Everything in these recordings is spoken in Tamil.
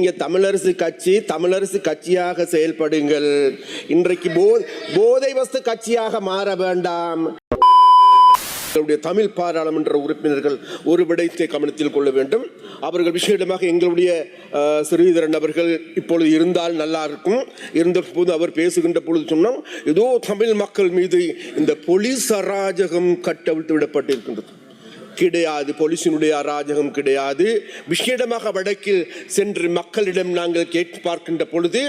நீங்க தமிழரசு கட்சி தமிழரசு கட்சியாக செயல்படுங்கள். இன்றைக்கு போ- போதை வஸ்து கட்சியாக மாற வேண்டாம். எங்களுடைய தமிழ் பாராளுமன்ற உறுப்பினர்கள் ஒரு விடயத்தை கவனத்தில் கொள்ள வேண்டும். அவர்கள் விஷயமாக எங்களுடைய ஸ்ரீதரன் அவர்கள் இப்பொழுது இருந்தால் நல்லா இருக்கும். இருந்த போது அவர் பேசுகின்ற பொழுது சொன்னோம் ஏதோ தமிழ் மக்கள் மீது இந்த பொலிஸ் அராஜகம் கட்டவிழ்த்து விடப்பட்டிருக்கின்றது. கிடையாது போலீசினுடைய அராஜகம் கிடையாது. விஷேடமாக வடக்கில் சென்று மக்களிடம் நாங்கள் கேட்டு பார்க்கின்ற பொழுது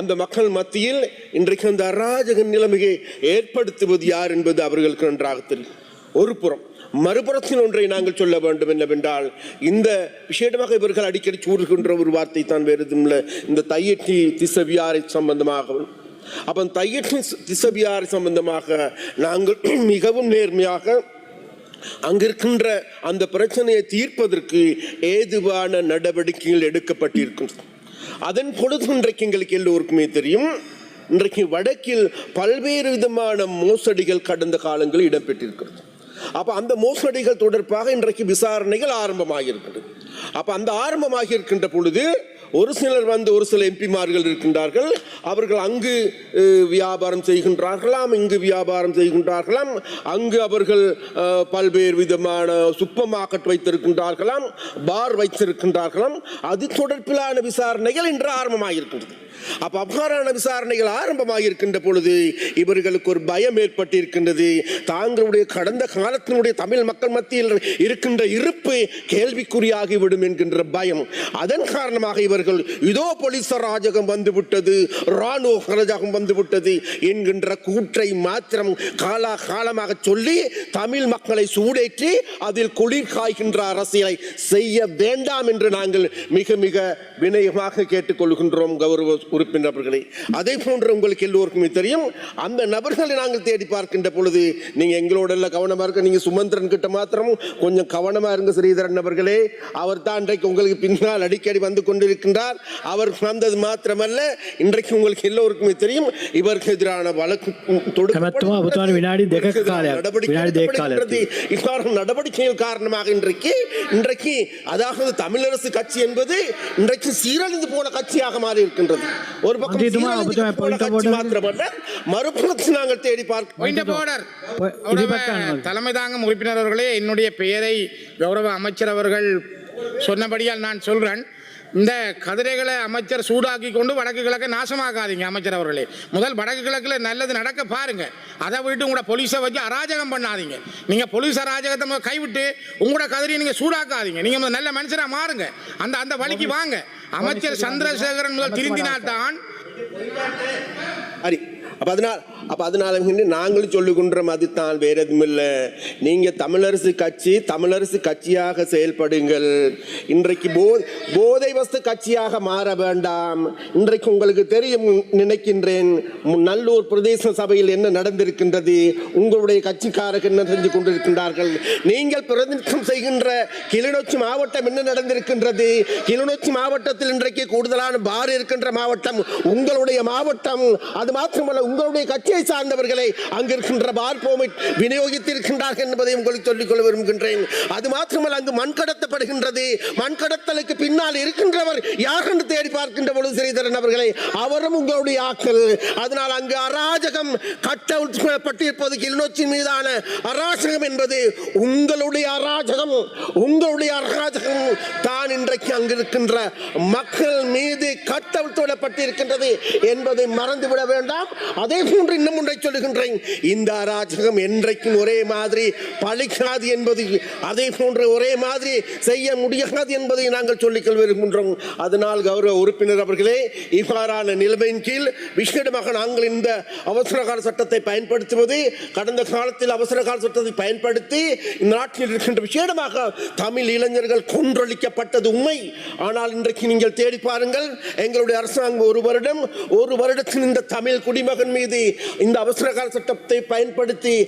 அந்த மக்கள் மத்தியில் இன்றைக்கு அந்த அராஜக நிலைமையை ஏற்படுத்துவது யார் என்பது அவர்களுக்கு நன்றாக தெரியும். ஒரு புறம் மறுபுறத்தில் ஒன்றை நாங்கள் சொல்ல வேண்டும் என்னவென்றால் இந்த விஷேடமாக இவர்கள் அடிக்கடி சூடுகின்ற ஒரு வார்த்தை தான் வேறு இல்லை. இந்த தையட்டி திசவியாரை சம்பந்தமாகவும் அப்போ தையட்டி திசவியாரை சம்பந்தமாக நாங்கள் மிகவும் நேர்மையாக அங்கிருக்கின்ற அந்த பிரச்சனையை தீர்ப்பதற்கு ஏதுவான நடவடிக்கைகள் எடுக்கப்பட்டிருக்கின்றன அதன் பொழுது இன்றைக்கு எங்களுக்கு எல்லோருக்குமே தெரியும் இன்றைக்கு வடக்கில் பல்வேறு விதமான மோசடிகள் கடந்த காலங்களில் இடம்பெற்றிருக்கிறது. அப்ப அந்த மோசடிகள் தொடர்பாக இன்றைக்கு விசாரணைகள் ஆரம்பமாகியிருக்கிறது. அப்ப அந்த ஆரம்பமாக இருக்கின்ற பொழுது ஒரு சிலர் வந்து ஒரு சில எம்பிமார்கள் இருக்கின்றார்கள். அவர்கள் அங்கு வியாபாரம் செய்கின்றார்களாம் இங்கு வியாபாரம் செய்கின்றார்களாம். அங்கு அவர்கள் பல்வேறு விதமான சூப்பர் மார்க்கெட் வைத்திருக்கின்றார்களாம் பார் வைத்திருக்கின்றார்களாம். அது தொடர்பிலான விசாரணைகள் இன்று ஆரம்பமாகியிருக்கின்றது அப்ப அவ்வாறான விசாரணைகள் ஆரம்பமாகியிருக்கின்ற பொழுது இவர்களுக்கு ஒரு பயம் ஏற்பட்டிருக்கின்றது. தாங்களுடைய கடந்த காலத்தினுடைய தமிழ் மக்கள் மத்தியில் இருக்கின்ற இருப்பு கேள்விக்குறியாகிவிடும் என்கின்ற பயம். அதன் காரணமாக இவர்கள் இதோ பொலிச ராஜகம் வந்துவிட்டது ராணுவ ராஜகம் வந்துவிட்டது என்கின்ற கூற்றை மாத்திரம் காலா காலமாக சொல்லி தமிழ் மக்களை சூடேற்றி அதில் குளிர் காய்கின்ற அரசியலை செய்ய வேண்டாம் என்று நாங்கள் மிக மிக வினயமாக கேட்டுக்கொள்கின்றோம் கௌரவ உறுப்பினர்களே. அதே போன்று உங்களுக்கு எல்லோருக்குமே தெரியும் அந்த நபர்களை நாங்கள் தேடி பார்க்கின்ற பொழுது நீங்கள் எங்களோட எல்லாம் கவனமாக இருக்க நீங்கள் சுமந்திரன் கிட்ட மாத்திரம் கொஞ்சம் கவனமாக இருங்க ஸ்ரீதரன் நபர்களே. அவர் தான் இன்றைக்கு உங்களுக்கு பின்னால் அடிக்கடி வந்து கொண்டிருக்கின்றார் அவர் வந்தது மாத்திரமல்ல இன்றைக்கு உங்களுக்கு எல்லோருக்குமே தெரியும் இவருக்கு எதிரான வழக்கு நடவடிக்கைகள் காரணமாக இன்றைக்கு இன்றைக்கு அதாவது தமிழரசு கட்சி என்பது இன்றைக்கு சீரழிந்து போன கட்சியாக மாறி இருக்கின்றது. ஒரு பக்கம் மாத்திரமல்ல மறுபுறத்தில் நாங்கள் தேடி பார்க்க பாயிண்ட் போர்டர் போ- இது பக்கம் தலைமை தாங்கும் உறுப்பினர் அவர்களே என்னுடைய பெயரை கௌரவ அமைச்சர் அவர்கள் சொன்னபடியால் நான் சொல்கிறேன். இந்த கதிரைகளை அமைச்சர் சூடாக்கி கொண்டு வடக்கு கிழக்கை நாசமாக்காதீங்க அமைச்சர் அவர்களே. முதல் வடக்கு கிழக்கில் நல்லது நடக்க பாருங்கள் அதை விட்டு உங்களோட போலீஸை வச்சு அராஜகம் பண்ணாதீங்க. நீங்கள் போலீஸ் அராஜகத்தை கைவிட்டு உங்களோட கதிரையை நீங்கள் சூடாக்காதீங்க. நீங்கள் நல்ல மனுஷரா மாறுங்க. அந்த அந்த வழிக்கு வாங்க. அமைச்சர் சந்திரசேகரன் முதல் திருந்தினால்தான் சரி அப்போ அதனால் அப்போ அதனால நாங்களும் நாங்களும் மாதிரி தான் வேற எதுவும் இல்லை. நீங்கள் தமிழரசு கட்சி தமிழரசு கட்சியாக செயல்படுங்கள். இன்றைக்கு போ போதை வஸ்து கட்சியாக மாற வேண்டாம். இன்றைக்கு உங்களுக்கு தெரியும் நினைக்கின்றேன் நல்லூர் பிரதேச சபையில் என்ன நடந்திருக்கின்றது உங்களுடைய கட்சிக்காரர்கள் என்ன செஞ்சு கொண்டிருக்கின்றார்கள். நீங்கள் பிரதிநிதித்துவம் செய்கின்ற கிளிநொச்சி மாவட்டம் என்ன நடந்திருக்கின்றது? கிளிநொச்சி மாவட்டத்தில் இன்றைக்கு கூடுதலான பார் இருக்கின்ற மாவட்டம் உங்களுடைய மாவட்டம். அது மாத்திரமல்ல உங்களுடைய கட்சி கட்சியை சார்ந்தவர்களை அங்கிருக்கின்ற பார்ப்போமை விநியோகித்திருக்கின்றார்கள் என்பதை உங்களுக்கு சொல்லிக் கொள்ள விரும்புகின்றேன். அது மாத்திரமல்ல அங்கு மண் கடத்தப்படுகின்றது. மண் கடத்தலுக்கு பின்னால் இருக்கின்றவர் யார் என்று தேடி பார்க்கின்ற பொழுது ஸ்ரீதரன் அவர்களை அவரும் உங்களுடைய ஆக்கள் அதனால் அங்கு அராஜகம் கட்டப்பட்டிருப்பது கிளிநொச்சி மீதான அராஜகம் என்பது உங்களுடைய அராஜகம் உங்களுடைய அராஜகம் தான் இன்றைக்கு அங்கிருக்கின்ற மக்கள் மீது கட்டவிழ்த்துவிடப்பட்டிருக்கின்றது என்பதை மறந்துவிட வேண்டாம். அதே போன்று இன்னும் ஒன்றை சொல்லுகின்றேன். இந்த அராஜகம் என்றைக்கும் ஒரே மாதிரி பழிக்காது என்பது அதே போன்று ஒரே மாதிரி செய்ய முடியாது என்பதை நாங்கள் சொல்லிக்கொள் விரும்புகின்றோம். அதனால் கௌரவ உறுப்பினர் அவர்களே இவ்வாறான நிலைமையின் கீழ் விசேடமாக நாங்கள் இந்த அவசர கால சட்டத்தை பயன்படுத்துவது கடந்த காலத்தில் அவசர கால சட்டத்தை பயன்படுத்தி இந்த நாட்டில் இருக்கின்ற விசேடமாக தமிழ் இளைஞர்கள் கொன்றொழிக்கப்பட்டது உண்மை. ஆனால் இன்றைக்கு நீங்கள் தேடி பாருங்கள் எங்களுடைய அரசாங்கம் ஒரு வருடம் ஒரு வருடத்தில் இந்த தமிழ் குடிமகன் மீது இந்த அவசர கால சட்டத்தை பயன்படுத்தி?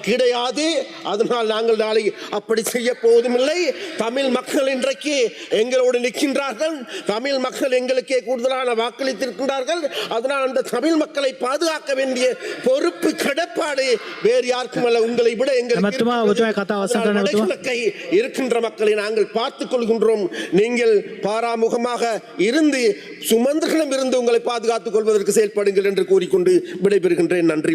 கிடையாது. அதனால் நாங்கள் நாளை அப்படி செய்ய போவதுமில்லை தமிழ் மக்கள் இன்றைக்கு எங்களோடு நிற்கின்றார்கள். தமிழ் மக்கள் எங்களுக்கே கூடுதலான வாக்களித்திருக்கின்றார்கள். அதனால் அந்த தமிழ் மக்களை பாதுகாக்க வேண்டிய பொறுப்பு கடப்பாடு வேறு யாருக்கும் அல்ல. உங்களை விட எங்களுக்கு. வடகிழக்கை இருக்கின்ற மக்களை நாங்கள் பார்த்துக் கொள்கின்றோம். நீங்கள் பாராமுகமாக இருந்து சுமந்திரனிடம் இருந்து உங்களை பாதுகாத்துக் கொள்வதற்கு செயல்படுங்கள் என்று கூறிக்கொண்டு விடைபெறுகின்றேன். நன்றி